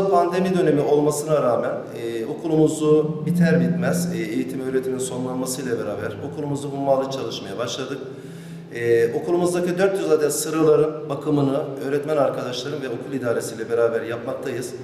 Burada pandemi dönemi olmasına rağmen e, okulumuzu biter bitmez e, eğitim öğretimin sonlanmasıyla beraber okulumuzu hummalı çalışmaya başladık. E, okulumuzdaki 400 adet sırların bakımını öğretmen arkadaşlarım ve okul idaresiyle beraber yapmaktayız.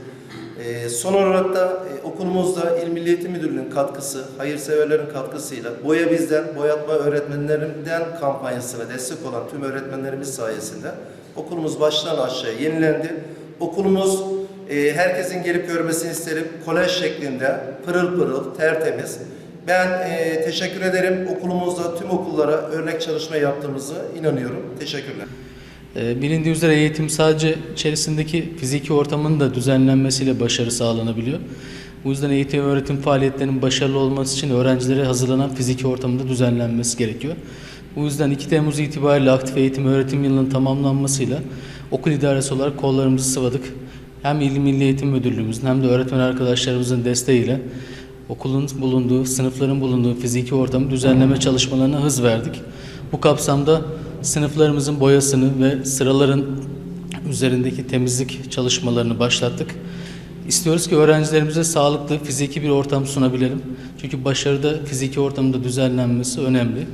E, son olarak da e, okulumuzda İl Milli Eğitim Müdürlüğü'nün katkısı, hayırseverlerin katkıykısıyla Boya Bizden, Boyatma Öğretmenlerimden kampanyasına destek olan tüm öğretmenlerimiz sayesinde okulumuz baştan aşağıya yenilendi. Okulumuz e, herkesin gelip görmesini isterim. Kolej şeklinde, pırıl pırıl, tertemiz. Ben e, teşekkür ederim. Okulumuzda tüm okullara örnek çalışma yaptığımızı inanıyorum. Teşekkürler. Ee, Bilindiği üzere eğitim sadece içerisindeki fiziki ortamın da düzenlenmesiyle başarı sağlanabiliyor. Bu yüzden eğitim ve öğretim faaliyetlerinin başarılı olması için öğrencilere hazırlanan fiziki ortamında düzenlenmesi gerekiyor. Bu yüzden 2 Temmuz itibariyle aktif eğitim öğretim yılının tamamlanmasıyla okul idaresi olarak kollarımızı sıvadık. Hem İl Milli Eğitim Müdürlüğümüzün hem de öğretmen arkadaşlarımızın desteğiyle okulun bulunduğu, sınıfların bulunduğu fiziki ortamı düzenleme çalışmalarına hız verdik. Bu kapsamda sınıflarımızın boyasını ve sıraların üzerindeki temizlik çalışmalarını başlattık. İstiyoruz ki öğrencilerimize sağlıklı fiziki bir ortam sunabilelim. Çünkü başarıda fiziki ortamda düzenlenmesi önemli.